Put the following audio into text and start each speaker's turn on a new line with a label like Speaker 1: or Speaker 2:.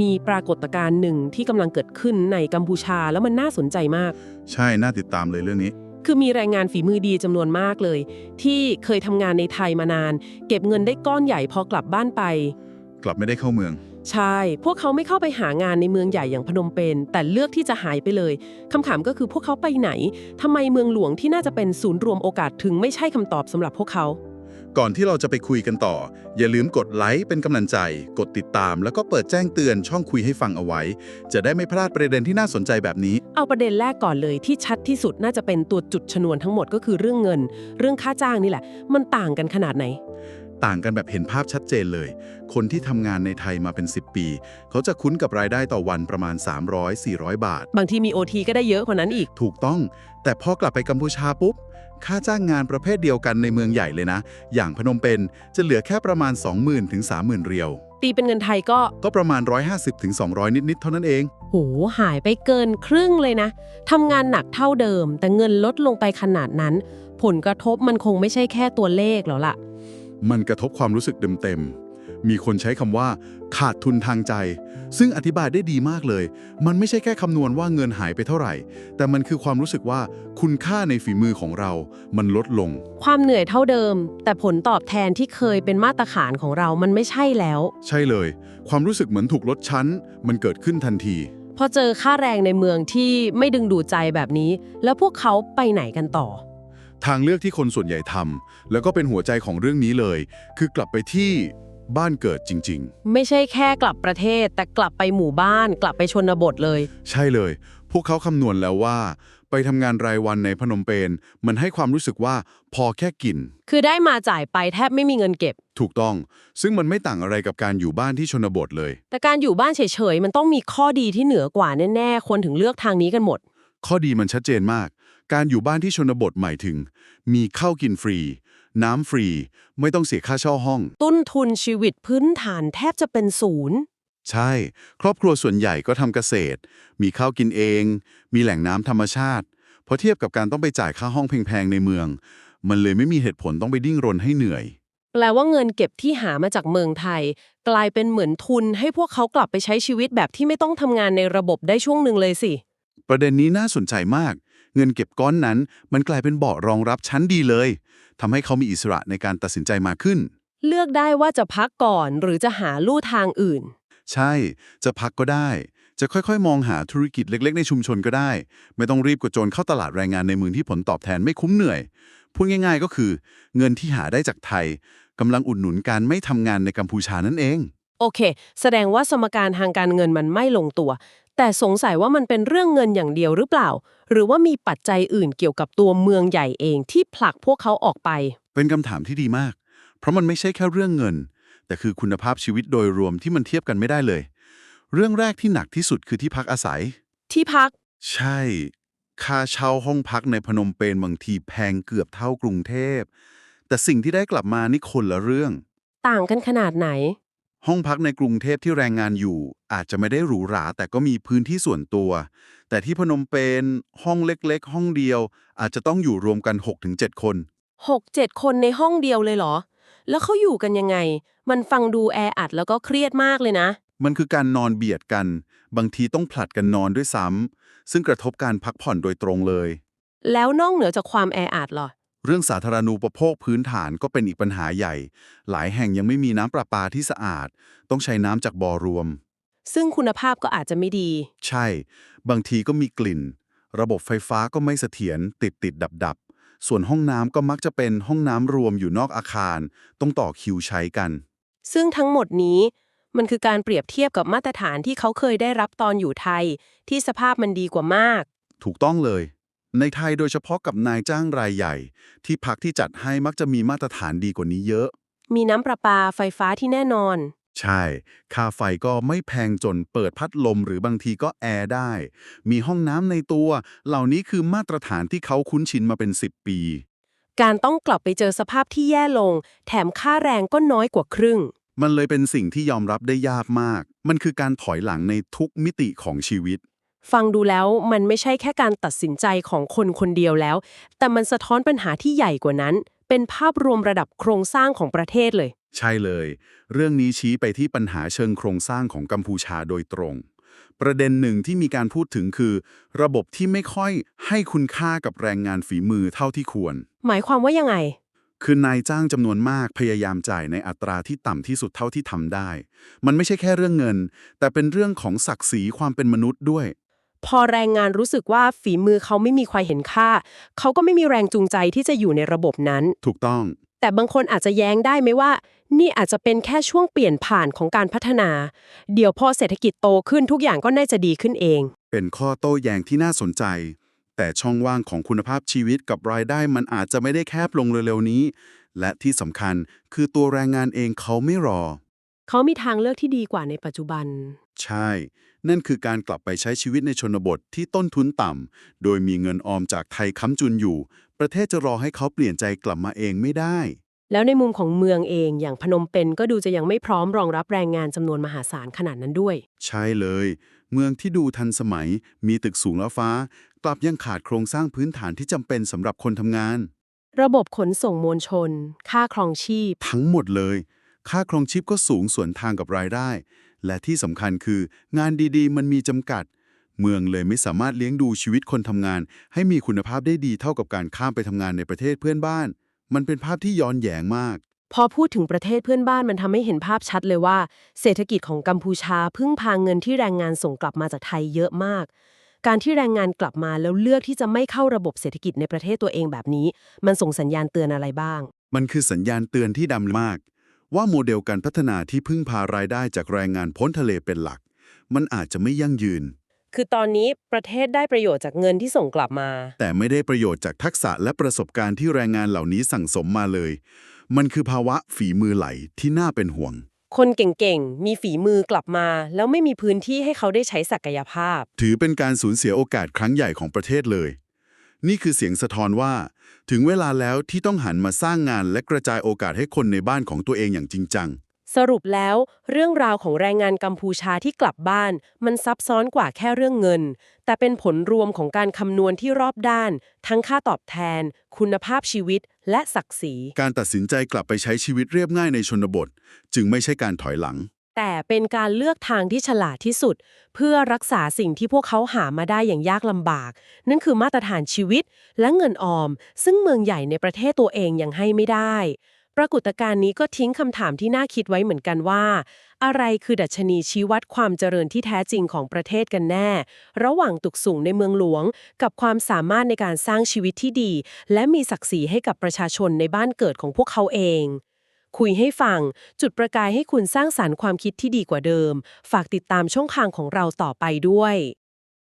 Speaker 1: มีปรากฏการณ์หนึ่งที่กำลังเกิดขึ้นในกัมพูชาแล้วมันน่าสนใจมาก
Speaker 2: ใช่น่าติดตามเลยเรื่องนี้
Speaker 1: คือมีแรงงานฝีมือดีจำนวนมากเลย ที่เคยทำงานในไทยมานาน เก็บเงินได้ก้อนใหญ่พอกลับบ้านไป
Speaker 2: กลับไม่ได้เข้าเมือง
Speaker 1: ใช่ พวกเขาไม่เข้าไปหางานในเมืองใหญ่อย่างพนมเปญแต่เลือกที่จะหายไปเลยคำถามก็คือพวกเขาไปไหนทำไมเมืองหลวงที่น่าจะเป็นศูนย์รวมโอกาสถึงไม่ใช่คำตอบสำหรับพวกเขา
Speaker 2: ก่อนที่เราจะไปคุยกันต่อ อย่าลืมกดไลค์เป็นกำลังใจ กดติดตาม แล้วก็เปิดแจ้งเตือนช่องคุยให้ฟังเอาไว้ จะได้ไม่พลาดประเด็นที่น่าสนใจแบบนี้
Speaker 1: เอาประเด็นแรกก่อนเลยที่ชัดที่สุดน่าจะเป็นตัวจุดชนวนทั้งหมดก็คือเรื่องเงิน เรื่องค่าจ้างนี่แหละ มันต่างกันขนาดไหน
Speaker 2: ต่างกันแบบเห็นภาพชัดเจนเลย คนที่ทำงานในไทยมาเป็น 10 ปี เขาจะคุ้นกับรายได้ต่อวันประมาณ 300-400 บาท
Speaker 1: บางทีมีโอทีก็ได้เยอะกว่านั้นอีก
Speaker 2: ถูกต้อง แต่พอกลับไปกัมพูชาปุ๊บ ค่าจ้างงานประเภทเดียวกันในเมืองใหญ่เลยนะ อย่างพนมเปญจะเหลือแค่ประมาณ 20,000ถึง30,000 เรียว
Speaker 1: ตีเป็นเงินไทยก็
Speaker 2: ก็ประมาณ 150ถึง200 นิด ๆ เท่านั้นเอง
Speaker 1: โห หายไปเกินครึ่งเลยนะทำงานหนักเท่าเดิม แต่เงินลดลงไปขนาดนั้น ผลกระทบมันคงไม่ใช่แค่ตัวเลขแล้วล่ะ
Speaker 2: มันกระทบความรู้สึกเต็มๆมีคนใช้คำว่า ขาดทุนทางใจ ซึ่งอธิบายได้ดีมากเลย มันไม่ใช่แค่คำนวณว่าเงินหายไปเท่าไหร่ แต่มันคือความรู้สึกว่าคุณค่าในฝีมือของเรา มันลดลง
Speaker 1: ความเหนื่อยเท่าเดิม แต่ผลตอบแทนที่เคยเป็นมาตรฐานของเรามันไม่ใช่แล้ว
Speaker 2: ใช่เลย ความรู้สึกเหมือนถูกลดชั้น มันเกิดขึ้นทันที
Speaker 1: พอเจอค่าแรงในเมืองที่ไม่ดึงดูดใจแบบนี้ แล้วพวกเขาไปไหนกันต่อ
Speaker 2: ทางเลือกที่คนส่วนใหญ่ทำแล้วก็เป็นหัวใจของเรื่องนี้เลย คือกลับไปที่บ้านเกิดจริง
Speaker 1: ไม่ใช่แค่กลับประเทศ แต่กลับไปหมู่บ้าน กลับไปชนบทเลย
Speaker 2: ๆใช่เลย พวกเขาคำนวณแล้วว่า ไปทำงานรายวันในพนมเปญมันให้ความรู้สึกว่าพอแค่กิน
Speaker 1: คือได้มาจ่ายไปแทบไม่มีเงินเก็บ
Speaker 2: ถูกต้อง ซึ่งมันไม่ต่างอะไรกับการอยู่บ้านที่ชนบทเลย
Speaker 1: แต่การอยู่บ้านเฉยๆมันต้องมีข้อดีที่เหนือกว่าแน่ๆคนถึงเลือกทางนี้กันหมด
Speaker 2: ข้อดีมันชัดเจนมาก การอยู่บ้านที่ชนบทหมายถึง มีข้าวกินฟรี น้ำฟรี ไม่ต้องเสียค่าเช่าห้อง
Speaker 1: ต้นทุนชีวิตพื้นฐานแทบจะเป็นศูนย์
Speaker 2: ใช่ ครอบครัวส่วนใหญ่ก็ทำเกษตร มีข้าวกินเอง มีแหล่งน้ำธรรมชาติพอเทียบกับการต้องไปจ่ายค่าห้องแพงๆในเมือง มันเลยไม่มีเหตุผลต้องไปดิ้นรนให้เหนื่อย
Speaker 1: แปลว่าเงินเก็บที่หามาจากเมืองไทย กลายเป็นเหมือนทุนให้พวกเขากลับไปใช้ชีวิตแบบที่ไม่ต้องทำงานในระบบได้ช่วงหนึ่งเลยสิ
Speaker 2: ประเด็นนี้น่าสนใจมาก เงินเก็บก้อนนั้นมันกลายเป็นเบาะรองรับชั้นดีเลยทำให้เขามีอิสระในการตัดสินใจมากขึ้น
Speaker 1: เลือกได้ว่าจะพักก่อนหรือจะหาลู่ทางอื่น
Speaker 2: ใช่ จะพักก็ได้ จะค่อยๆ มองหาธุรกิจเล็ก ๆ ในชุมชนก็ได้ ไม่ต้องรีบกระโจนเข้าตลาดแรงงานในเมืองที่ผลตอบแทนไม่คุ้มเหนื่อย พูดง่าย ๆ ก็คือ เงินที่หาได้จากไทยกำลังอุดหนุนการไม่ทำงานในกัมพูชานั่นเอง
Speaker 1: โอเค แสดงว่าสมการทางการเงินมันไม่ลงตัว แต่สงสัยว่ามันเป็นเรื่องเงินอย่างเดียวหรือเปล่า หรือว่ามีปัจจัยอื่นเกี่ยวกับตัวเมืองใหญ่เองที่ผลักพวกเขาออกไป
Speaker 2: เป็นคำถามที่ดีมาก เพราะมันไม่ใช่แค่เรื่องเงิน แต่คือคุณภาพชีวิตโดยรวมที่มันเทียบกันไม่ได้เลย เรื่องแรกที่หนักที่สุดคือที่พักอาศัย
Speaker 1: ที่พัก
Speaker 2: ใช่ ค่าเช่าห้องพักในพนมเปญบางทีแพงเกือบเท่ากรุงเทพ แต่สิ่งที่ได้กลับมานี่คนละเรื่อง
Speaker 1: ต่างกันขนาดไหน
Speaker 2: ห้องพักในกรุงเทพที่แรงงานอยู่ อาจจะไม่ได้หรูหรา แต่ก็มีพื้นที่ส่วนตัว แต่ที่พนมเปญห้องเล็กๆ ห้องเดียว อาจจะต้องอยู่รวมกัน 6-7 คน
Speaker 1: 6 7 คนในห้องเดียวเลยเหรอ แล้วเขาอยู่กันยังไง มันฟังดูแออัดแล้วก็เครียดมากเลยนะ
Speaker 2: มันคือการนอนเบียดกัน บางทีต้องผลัดกันนอนด้วยซ้ำซึ่งกระทบการพักผ่อนโดยตรงเลย
Speaker 1: แล้วนอกเหนือจากความแออัดเหรอ
Speaker 2: เรื่องสาธารณูปโภคพื้นฐานก็เป็นอีกปัญหาใหญ่ หลายแห่งยังไม่มีน้ำประปาที่สะอาด ต้องใช้น้ำจากบ่อรวม
Speaker 1: ซึ่งคุณภาพก็อาจจะไม่ดี
Speaker 2: ใช่ บางทีก็มีกลิ่น ระบบไฟฟ้าก็ไม่เสถียรติดติดดับดับๆส่วนห้องน้ำก็มักจะเป็นห้องน้ำรวมอยู่นอกอาคาร ต้องต่อคิวใช้กัน
Speaker 1: ซึ่งทั้งหมดนี้ มันคือการเปรียบเทียบกับมาตรฐานที่เขาเคยได้รับตอนอยู่ไทย ที่สภาพมันดีกว่ามาก
Speaker 2: ถูกต้องเลย ในไทยโดยเฉพาะกับนายจ้างรายใหญ่ ที่พักที่จัดให้มักจะมีมาตรฐานดีกว่านี้เยอะ
Speaker 1: มีน้ำประปาไฟฟ้าที่แน่นอน
Speaker 2: ใช่ ค่าไฟก็ไม่แพงจนเปิดพัดลมหรือบางทีก็แอร์ได้ มีห้องน้ำในตัว เหล่านี้คือมาตรฐานที่เขาคุ้นชินมาเป็น 10 ปี
Speaker 1: การต้องกลับไปเจอสภาพที่แย่ลง แถมค่าแรงก็น้อยกว่าครึ่ง
Speaker 2: มันเลยเป็นสิ่งที่ยอมรับได้ยากมาก มันคือการถอยหลังในทุกมิติของชีวิต
Speaker 1: ฟังดูแล้วมันไม่ใช่แค่การตัดสินใจของคนคนเดียวแล้ว แต่มันสะท้อนปัญหาที่ใหญ่กว่านั้น เป็นภาพรวมระดับโครงสร้างของประเทศเลย
Speaker 2: ใช่เลย เรื่องนี้ชี้ไปที่ปัญหาเชิงโครงสร้างของกัมพูชาโดยตรง ประเด็นหนึ่งที่มีการพูดถึงคือ ระบบที่ไม่ค่อยให้คุณค่ากับแรงงานฝีมือเท่าที่ควร
Speaker 1: หมายความว่ายังไง
Speaker 2: คือนายจ้างจำนวนมากพยายามจ่ายในอัตราที่ต่ำที่สุดเท่าที่ทำได้ มันไม่ใช่แค่เรื่องเงิน แต่เป็นเรื่องของศักดิ์ศรีความเป็นมนุษย์ด้วย
Speaker 1: พอแรงงานรู้สึกว่าฝีมือเขาไม่มีใครเห็นค่า เขาก็ไม่มีแรงจูงใจที่จะอยู่ในระบบนั้น
Speaker 2: ถูกต้อง
Speaker 1: แต่บางคนอาจจะแย้งได้ไหมว่า นี่อาจจะเป็นแค่ช่วงเปลี่ยนผ่านของการพัฒนา เดี๋ยวพอเศรษฐกิจโตขึ้นทุกอย่างก็น่าจะดีขึ้นเอง
Speaker 2: เป็นข้อโต้แย้งที่น่าสนใจ แต่ช่องว่างของคุณภาพชีวิตกับรายได้มันอาจจะไม่ได้แคบลงเร็วๆนี้ และที่สำคัญคือตัวแรงงานเองเขาไม่รอ
Speaker 1: เขามีทางเลือกที่ดีกว่าในปัจจุบัน
Speaker 2: ใช่ นั่นคือการกลับไปใช้ชีวิตในชนบทที่ต้นทุนต่ำ โดยมีเงินออมจากไทยค้ำจุนอยู่ ประเทศจะรอให้เขาเปลี่ยนใจกลับมาเองไม่ได้
Speaker 1: แล้วในมุมของเมืองเองอย่างพนมเปญก็ดูจะยังไม่พร้อมรองรับแรงงานจำนวนมหาศาลขนาดนั้นด้วย
Speaker 2: ใช่เลย เมืองที่ดูทันสมัย มีตึกสูงแล้วฟ้า กลับยังขาดโครงสร้างพื้นฐานที่จำเป็นสำหรับคนทำงาน
Speaker 1: ระบบขนส่งมวลชน ค่าครองชีพ
Speaker 2: ทั้งหมดเลย ค่าครองชีพก็สูงส่วนทางกับรายได้ และที่สำคัญคืองานดีๆ มันมีจำกัด เมืองเลยไม่สามารถเลี้ยงดูชีวิตคนทำงาน ให้มีคุณภาพได้ดีเท่ากับการข้ามไปทำงานในประเทศเพื่อนบ้าน มันเป็นภาพที่ย้อนแย้งมาก
Speaker 1: พอพูดถึงประเทศเพื่อนบ้านมันทำให้เห็นภาพชัดเลยว่า เศรษฐกิจของกัมพูชาพึ่งพาเงินที่แรงงานส่งกลับมาจากไทยเยอะมากการที่แรงงานกลับมาแล้วเลือกที่จะไม่เข้าระบบเศรษฐกิจในประเทศตัวเองแบบนี้ มันส่งสัญญาณเตือนอะไรบ้าง
Speaker 2: มันคือสัญญาณเตือนที่ดำมาก ว่าโมเดลการพัฒนาที่พึ่งพารายได้จากแรงงานพ้นทะเลเป็นหลัก มันอาจจะไม่ยั่งยืน
Speaker 1: คือตอนนี้ประเทศได้ประโยชน์จากเงินที่ส่งกลับมา
Speaker 2: แต่ไม่ได้ประโยชน์จากทักษะและประสบการณ์ที่แรงงานเหล่านี้สั่งสมมาเลย มันคือภาวะฝีมือไหลที่น่าเป็นห่วง
Speaker 1: คนเก่งๆ มีฝีมือกลับมา แล้วไม่มีพื้นที่ให้เขาได้ใช้ศักยภาพ
Speaker 2: ถือเป็นการสูญเสียโอกาสครั้งใหญ่ของประเทศเลย นี่คือเสียงสะท้อนว่า ถึงเวลาแล้วที่ต้องหันมาสร้างงานและกระจายโอกาสให้คนในบ้านของตัวเองอย่างจริงจัง
Speaker 1: สรุปแล้ว เรื่องราวของแรงงานกัมพูชาที่กลับบ้าน มันซับซ้อนกว่าแค่เรื่องเงิน แต่เป็นผลรวมของการคำนวณที่รอบด้าน ทั้งค่าตอบแทน คุณภาพชีวิต และศักดิ์ศรี
Speaker 2: การตัดสินใจกลับไปใช้ชีวิตเรียบง่ายในชนบท จึงไม่ใช่การถอยหลัง
Speaker 1: แต่เป็นการเลือกทางที่ฉลาดที่สุด เพื่อรักษาสิ่งที่พวกเขาหามาได้อย่างยากลำบาก นั่นคือมาตรฐานชีวิตและเงินออม ซึ่งเมืองใหญ่ในประเทศตัวเองยังให้ไม่ได้ ปรากฏการณ์นี้ก็ทิ้งคำถามที่น่าคิดไว้เหมือนกันว่า อะไรคือดัชนีชี้วัดความเจริญที่แท้จริงของประเทศกันแน่ ระหว่างตุกสูงในเมืองหลวง กับความสามารถในการสร้างชีวิตที่ดี และมีศักดิ์ศรีให้กับประชาชนในบ้านเกิดของพวกเขาเอง คุยให้ฟัง จุดประกายให้คุณสร้างสารรค์ความคิดที่ดีกว่าเดิม ฝากติดตามช่องทางของเราต่อไปด้วย